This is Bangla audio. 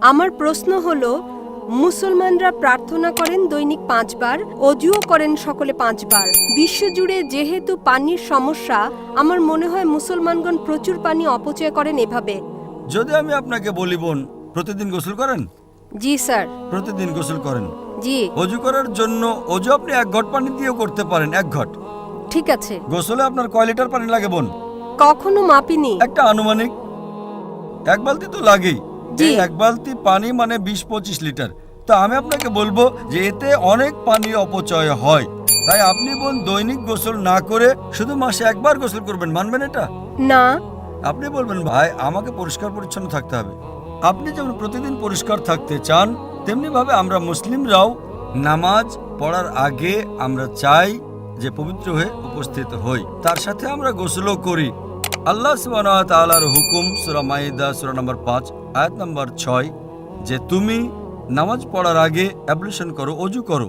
আমার প্রশ্ন হলো মুসলমানরা প্রার্থনা করেন দৈনিক পাঁচবার অজুও করেন সকলে পাঁচবার। বিশ্বজুড়ে যেহেতু পানির সমস্যা আমার মনে হয় মুসলমানগণ প্রচুর পানি অপচয় করেন এভাবে। যদি আমি আপনাকে বলি বোন প্রতিদিন গোসল করেন? জি স্যার। প্রতিদিন গোসল করেন? জি। অজু করার জন্য অজু আপনি এক ঘট পানি দিয়েও করতে পারেন এক ঘট। ঠিক আছে। গোসলে আপনার কয় লিটার পানি লাগে বোন? কখনো মাপিনি। একটা আনুমানিক। এক বালতি তো লাগেই। এক বালতি পানি মানে বিশ পঁচিশ লিটার। তো আমি আপনাকে বলব যে এতে অনেক পানি অপচয় হয়। তাই আপনি বোন দৈনিক গোসল না করে শুধু মাসে একবার গোসল করবেন মানবেন এটা? না। আপনি বলবেন ভাই আমাকে পরিষ্কার পরিচ্ছন্ন থাকতে হবে। আপনি যেমন প্রতিদিন পরিষ্কার থাকতে চান তেমনি ভাবে আমরা মুসলিমরাও নামাজ পড়ার আগে আমরা চাই যে পবিত্র হয়ে উপস্থিত হই। তার সাথে আমরা গোসলও করি। আল্লাহ সুবাহর হুকুম, সুরা মাইদা, সুরা নম্বর পাঁচ, আয়াত নম্বর ছয়, যে তুমি নামাজ পড়ার আগে অ্যাবলেশন করো, অজু করো।